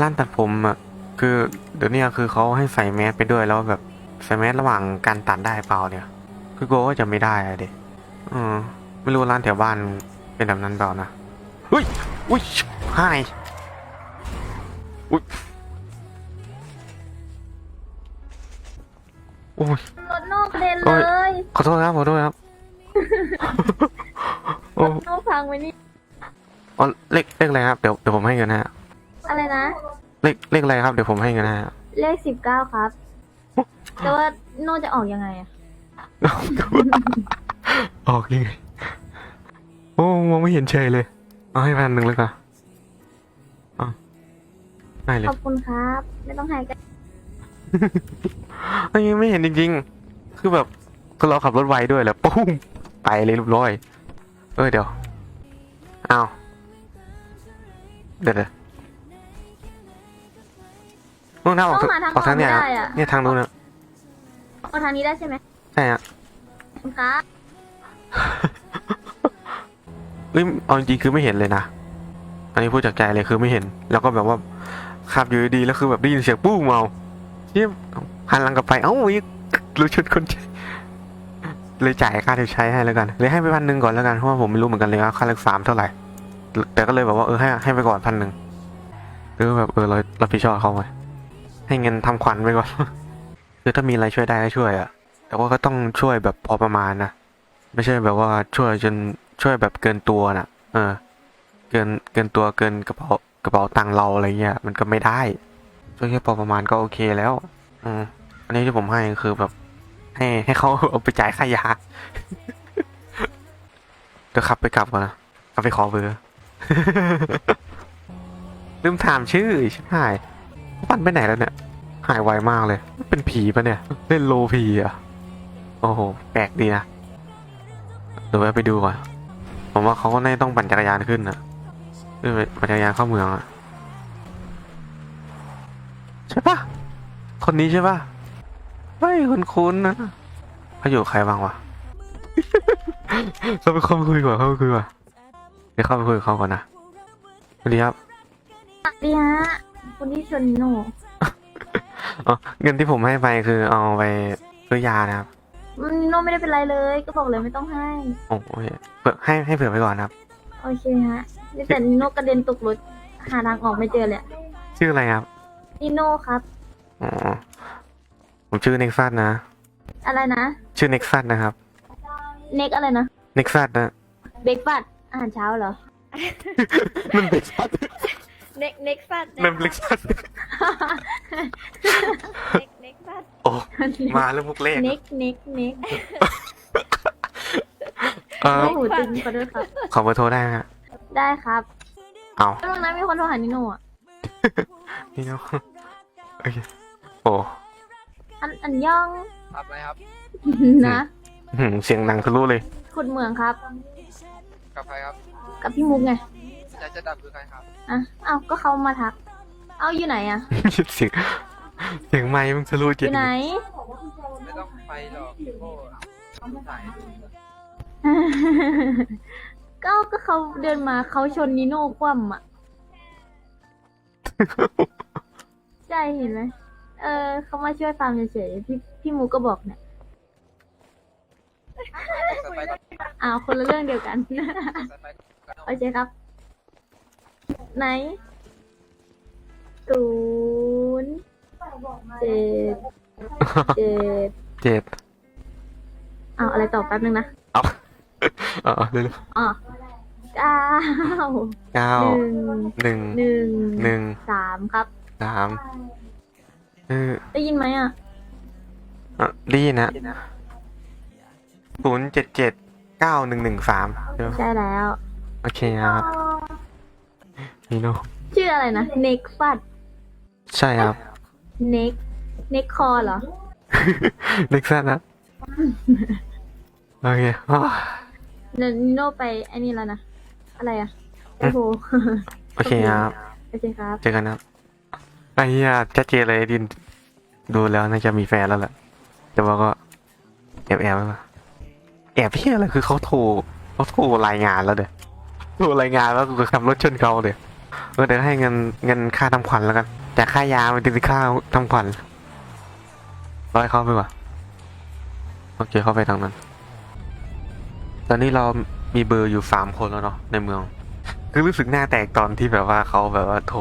ร้านตัดผมอะคือเดี๋ยวนี้คือเขาให้ใส่แมสไปด้วยแล้วแบบใส่แมสระหว่างการตัดได้เปล่าเนี่ย คือกลัวว่าจะไม่ได้อะเด็อืมไม่รู้ร้านแถวบ้านเป็นแบบนั้นเปล่านะอุ้ยอุ้ยหายอุ้ยโอ้ยรถนอกเด่นโอ้เลยยขอโทษครับขอโทษครับโอ้รถนอกพังไปนี่อ๋อเลขเลขอะไรครับเดี๋ยวเดี๋ยวผมให้เงินนะฮะ อะไรนะ เลขเลขอะไรครับ เดี๋ยวผมให้เงินนะฮะ เลขสิบเก้าครับ แต่ว่าโน่จะออกยังไงอะออกยังไง โอ้มองไม่เห็นเฉยเลย เอาให้พันหนึ่งเลยค่ะอะให้เลยขอบคุณครับ ไม่ต้องให้กันอันนี้ไม่เห็นจริงๆ คือแบบคือเราขับรถไวด้วยแหละปุ้มไปเลยเรียบร้อย เออเดี๋ยว อ้าว เดี๋ยว เดี๋ยวนู่นนะออกทางออกทางเนี้ยครับเนี่ยทางนู้นนะเอาทางนี้ได้ใช่ไหมใช่ฮะขอบคุณครับเฮ้ยเอาจริงๆคือไม่เห็นเลยนะอันนี้พูดจากใจเลยคือไม่เห็น แล้วก็แบบว่าขับอยู่ดีๆแล้วคือแบบได้ยินเสียงปุ้งเมาเยี่ยมหันหลังกลับไปเอ้าอีกรู้ชุดคนใช้เลยจ่ายค่าที่ใช้ให้แล้วกันเลยให้ไปพันหนึ่งก่อนแล้วกันเพราะว่าผมไม่รู้เหมือนกันเลยว่าค่ารักษาเท่าไหร่แต่ก็เลยแบบว่าเออให้ให้ไปก่อนพันหนึ่งคือแบบเออเราเราพิดชอบเขาไว้ ให้เงินทำขวัญไปก่อน คือถ้ามีอะไรช่วยได้ก็ช่วยอะแต่ว่าก็ต้องช่วยแบบพอประมาณนะ ไม่ใช่แบบว่าช่วยจนช่วยแบบเกินตัวน่ะ เออ เกินเกินตัวเกินกระเป๋ากระเป๋าตังเราอะไรเงี้ยมันก็ไม่ได้ ช่วยแค่พอประมาณก็โอเคแล้ว อืมอันนี้ที่ผมให้คือแบบ ให้ให้เขาเอาไปจ่ายค่ายาเดี๋ยวขับไปกลับก่อนนะขับไปขอเบอร์ลืมถามชื่อชิบหาย ปั่นไปไหนแล้วเนี่ย หายไวมากเลย เป็นผีปะเนี่ย เล่นโลผีอะ โอ้โห แปลกดีนะเดี๋ยวไปดูก่อนผมว่าเขาก็น่าจะต้องปั่นจักรยานขึ้นนะขึ้นไปปั่นจักรยานเข้าเมืองอะใช่ปะคนนี้ใช่ปะเฮ้ยคุณคุณนะเขาอยู่ใครบ้างวะเราไปเข้าคุยก่อนเข้าไปคุยก่อนเดี๋ยวเข้าไปคุยกับเขาก่อนนะสวัสดีครับสวัสดีฮะ คุณที่ชวนโน่อ๋อเงินที่ผมให้ไปคือเอาไปซื้อยานะครับอืมโน่ไม่ได้เป็นไรเลย ก็บอกเลยไม่ต้องให้ โอ้โอเคเผื่อให้ให้เผื่อไปก่อนนะครับ โอเคฮะนี่แต่โน่กระเด็นตกรถหาทางออกไม่เจอเลยอะชื่ออะไรครับนี่โน่ครับ อ๋อผมชื่อเน็กซัสนะ อะไรนะชื่อเน็กซัสนะครับเน็กอะไรนะเน็กซัสนะเบรกฟาสต์อาหารเช้าเหรอ มันเน็กซัส เน็กเน็กฟาสต์มันเน็กซัสเน็กเน็กฟาสต์โอ้มาแล้วพวกเลขเน็กเน็กเน็กเออโอ้โหตึงขอโทษครับขอเบอร์โทรได้ไหมฮะได้ครับ เอาตรงนั้นมีคนโทรหานิโน่อะนี่เนาะโอเคโอ้อันอันย่องครับไหมครับนะหืมเสียงดังทะลุเลยขุดเหมืองครับ กับใครครับ กับพี่มุกไง อยากจะดับคือใครครับ อะเอ้าก็เขามาทัก เอ้าอยู่ไหนอะเสียงเสียงไม้มึงทะลุอจริงยู่ไหน ไม่ต้องไปหรอกพี่โบ้สายก็ก็เขาเดินมาเขาชนนิโน่คว่ำอะ ใช่เห็นไหมเออเขามาช่วยฟาร์มเฉยๆพี่พี่มูก็บอกเนี่ยสไปก่อนอ้าวคนละเรื่องเดียวกันสไปก่อนโอเคครับ ไหนศูนย์เจ็ดเจ็ดเจ็ดอ้าวอะไรต่อแป๊บนึงนะเอาเอาเอาเร็วอ๋อเก้าๆเก้าหนึ่งหนึ่งหนึ่งหนึ่งสามครับ สามเออได้ยินไหมอะอะไดีนะศูนย์เจ็ดเจ็ดเก้าหนึ่งหนึ่งสามใช่แล้ว โอเคครับ นี่เนาะชื่ออะไรนะเน็กฟัดใช่ครับ เน็กเน็กคอเหรอเล็กซัสนะโอเคอ้าวเนยโนไปไอ้นี่แล้วนะ อะไรอะโอ้โห โอเคครับ โอเคครับ เจอกันครับไอ้เหี้ยชัดเจนเลยดิน ดูแล้วน่าจะมีแฟนแล้วแหละแต่ว่าก็แอบแอบๆไว้ก่อนแอบเพี้ยอะไรคือเขาโทรเขาโทรรายงานแล้วเด้อโทรรายงานแล้วกูก็ขับรถชนเขาเด้อ เออเดี๋ยวให้เงินเงินค่าทำขวัญแล้วกันแต่ค่ายามันจะเป็นค่าทำขวัญร้อยเข้าไปก่อนโอเคเข้าไปทางนั้น ตอนนี้เรามีเบอร์อยู่สามคนแล้วเนาะในเมือง คือรู้สึกหน้าแตกตอนที่แบบว่าเขาแบบว่าโทร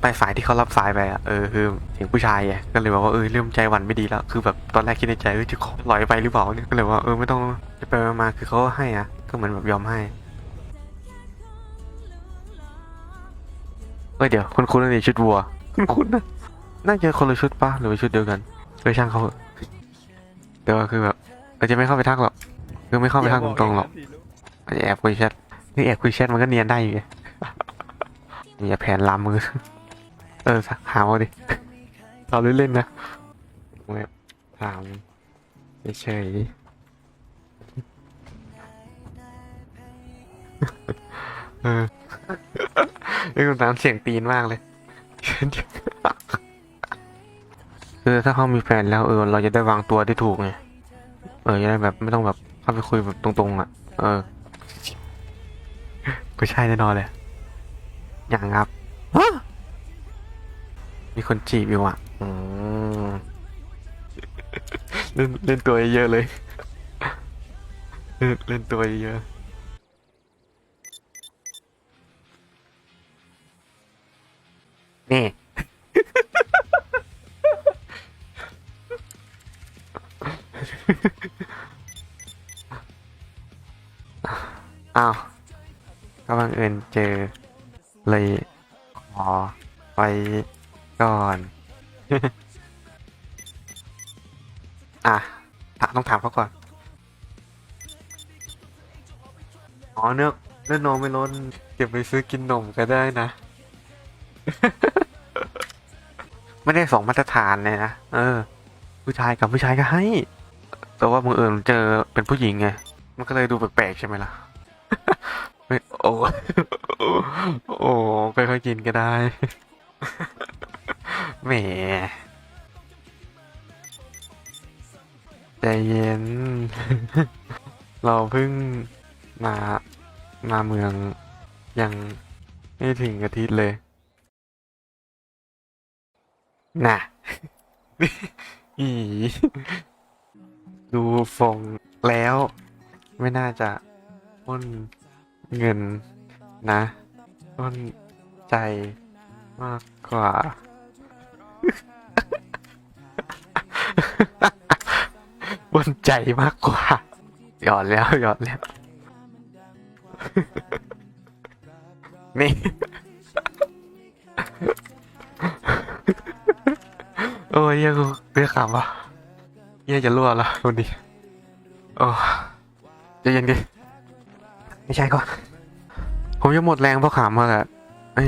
ไปฝ่ายที่เขารับสายไปอะเออคือเสียงผู้ชายไงก็เลยบอกว่าเออเริ่มใจหวั่นไม่ดีแล้ว คือแบบตอนแรกคิดในใจเออจะขอลอยไปหรือเปล่าเนี่ยก็เลยว่าเออไม่ต้องไปไปมาคือเขาก็ให้อะก็เหมือนแบบยอมให้ เออเดี๋ยวคุณคุณนี่ชุดวัว คุณคุณนะน่าจะคนละชุดปะหรือว่าชุดเดียวกันเออช่างเขาเถอะแต่ว่าคือแบบเราจะไม่เข้าไปทักหรอกคือไม่เข้าไปทักตรงๆหรอกอาจจะแอบคุยแชทนี่แอบคุยแชทมันก็เนียนได้อยู่ไงอย่าแผนลำมือ เออหาเอาดิเราเล่นๆนะแบบถามเฉยๆเออ ไอ้คนนั้นเสียงตีนมากเลยคือถ้าเขามีแฟนแล้วเออ เราจะได้วางตัวได้ถูกไง เออจะได้แบบไม่ต้องแบบเข้าไปคุยแบบตรงๆ อะ เออ ก็ใช่แน่นอนเลย อย่างครับ มีคนจีบอยู่อะ อืมเล่นเล่นตัวเยอะเลย เล่นเล่นตัวเยอะ นี่อ้าวก็บังเอิญเจอ เลยขอไปก่อน อะถามต้องถามเขาก่อน อ๋อเนื้อเนื้อนมไม่ล้น เก็บไปซื้อกินนมก็ได้นะ ไม่ได้สองมาตรฐานเลยนะ เออ ผู้ชายกับผู้ชายก็ให้ แต่ว่าบังเอิญเจอเป็นผู้หญิงไง มันก็เลยดูแปลกๆใช่ไหมล่ะไม่โอ้โอ้ค่อยๆกินก็ได้ แหม ใจเย็น เราเพิ่งมา มาเมืองยังไม่ถึงอาทิตย์เลย น่ะ อีดูฟงแล้ว ไม่น่าจะปล้นเงินนะปล้นใจมากกว่าปล้นใจมากกว่า หยอดแล้วหยอดแล้ว นี่ อ้ยเหี้ยังกูเรียกขำวะเหี้ยังจะรั่วละคนดีโอ้ใจะเย็นดิ ไม่ใช่ก็ ผมยังหมดแรงเพราะขำมาแหละไอ้ย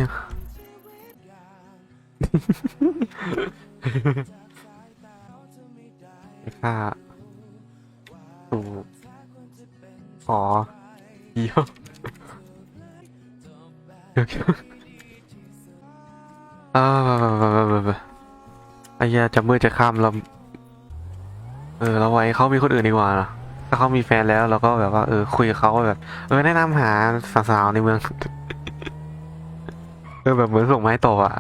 ค่าสู่ขอเดียวเดี๋ยวเออ ไอ้ยาจะมืดจะค่ำเราเออเราไว้เขามีคนอื่นดีกว่านะถ้าเขามีแฟนแล้วเราก็แบบว่า เออ คุยกับเขาแบบเออแนะนำหาสาวๆในเมืองเออแบบเหมือนส่งไม้ต่ออะ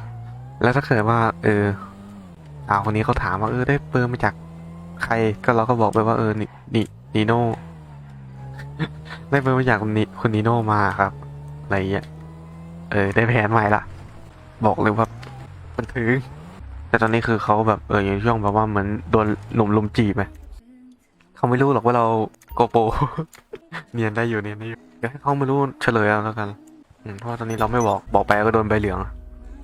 แล้วถ้าเกิดว่า เออสาวคนนี้เขาถามว่าเออได้เบอร์มาจากใครก็เราก็บอกไปว่าเออนี่นี่นีโน่ได้เบอร์มาจากคุณนิคุณนีโน่มาครับอะไรเงี้ยเออ ได้แผนใหม่ละบอกเลยว่ามันถึง แต่ตอนนี้คือเขาแบบเอออยู่ช่วงแบบว่าเหมือนโดนหนุ่มลุมจีบไหมเขาไม่รู้หรอกว่าเราโกโป เนียนได้อยู่เนียนได้อยู่เดี๋ยวให้เขาไม่รู้เฉลยเอาแล้วกันอืมเพราะว่าตอนนี้เราไม่บอกบอกไปก็โดนใบเหลือง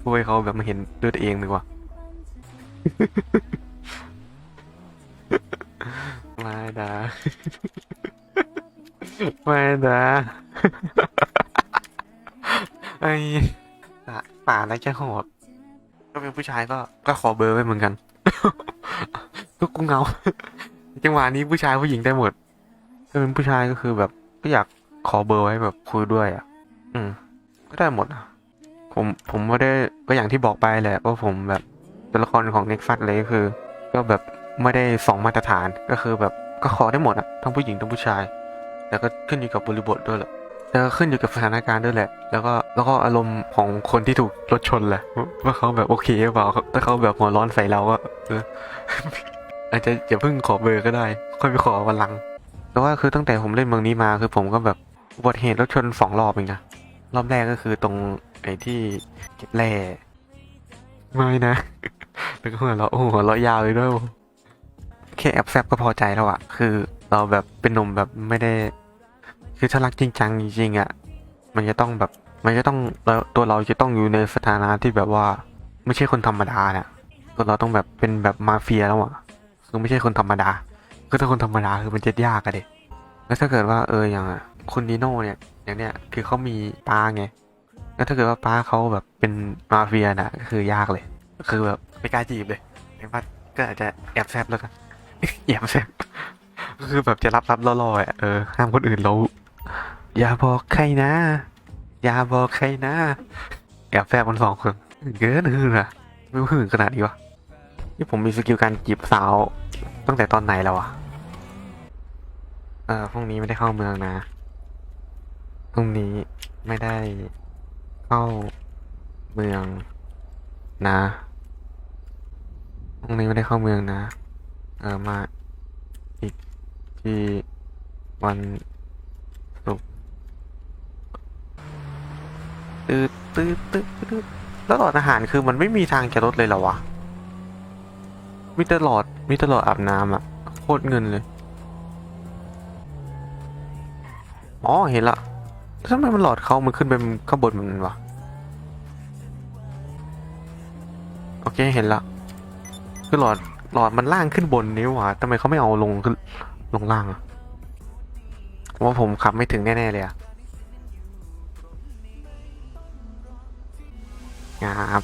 ช่วยเขาแบบมาเห็นด้วยตัวเองดีกว่า ไม่ดาไม่ดาไอ้ป่าป่าจะโหด ก็เป็นผู้ชายก็ก็ขอเบอร์ไว้เหมือนกัน ก็กูเหงา จังหวะนี้ผู้ชายผู้หญิงได้หมด ถ้าเป็นผู้ชายก็คือแบบก็อยากขอเบอร์ไว้แบบคุยด้วยอะ อืม ก็ได้หมดอะ ผมผมไม่ได้ก็อย่างที่บอกไปแหละว่าผมแบบตัวละครของเน็กฟัสเลยก็คือ ก็แบบไม่ได้สองมาตรฐานก็คือแบบก็ขอได้หมดอะทั้งผู้หญิงทั้งผู้ชายแต่ก็ขึ้นอยู่กับบริบทด้วยแหละ จะขึ้นอยู่กับสถานการณ์ด้วยแหละ แล้วก็แล้วก็อารมณ์ของคนที่ถูกรถชนแหละ ว่าเขาแบบโอเคหรือเปล่าถ้าเขาแบบหัวร้อนใส่เราก็อาจจะอย่าเพิ่งขอเบอร์ก็ได้ ค่อยไปขอวันหลัง แต่ว่าคือตั้งแต่ผมเล่นเมืองนี้มาคือผมก็แบบอุบัติเหตุรถชนสองรอบเองนะรอบแรกก็คือตรงไอ้ที่เก็บแร่ไม่นะแล้วก็หัวเราะโอ้โหหัวเราะยาวเลยด้วยแค่แอบแซบก็พอใจแล้วอะคือเราแบบเป็นหนุ่มแบบไม่ได้ คือถ้ารักจริงจังจริงๆอะมันจะต้องแบบมันจะต้องเราตัวเราจะต้องอยู่ในสถานะที่แบบว่า ไม่ใช่คนธรรมดาเนี่ยตัวเราต้องแบบเป็นแบบมาเฟียแล้วอะคือไม่ใช่คนธรรมดาคือถ้าคนธรรมดาคือมันจะยากอะเด็กแล้วถ้าเกิดว่าเอออย่างคุณนิโน่เนี่ยอย่างเนี้ยคือเขามีป้าไงแล้วถ้าเกิดว่าป้าเขาแบบเป็นมาเฟียน่ะก็คือยากเลย คือแบบไม่กล้าจีบเลยแต่ว่าก็อาจจะแอบแซบแล้วกันแอบแซบก็คือแบบจะรับรับล่อๆอะเออห้ามคนอื่นรู้ อย่าบอกใครนะ อย่าบอกใครนะแอบแซบมันสองคนเกินหือนะไม่หืนขนาดนี้วะนี่ผมมีสกิลการจีบสาวตั้งแต่ตอนไหนแล้วอะเออพรุ่งนี้ไม่ได้เข้าเมืองนะพรุ่งนี้ไม่ได้เข้าเมืองนะพรุ่งนี้ไม่ได้เข้าเมืองนะ เออมาอีกที่วัน ศุกตืดตืดตืดตืดแล้วหลอดอาหารคือมันไม่มีทางจะลดเลยเหรอวะมีตลอดมีตลอดอาบน้ำอะโคตรเงินเลย อ๋อเห็นละทำไมมันหลอดเขามันขึ้นไปข้างบนมันวะโอเคเห็นละคือหลอดหลอดมันล่างขึ้นบนนิ้วอะทำไมเขาไม่เอาลงขึ้นลงล่างอะ ว่าผมขับไม่ถึงแน่ๆเลยอะครับ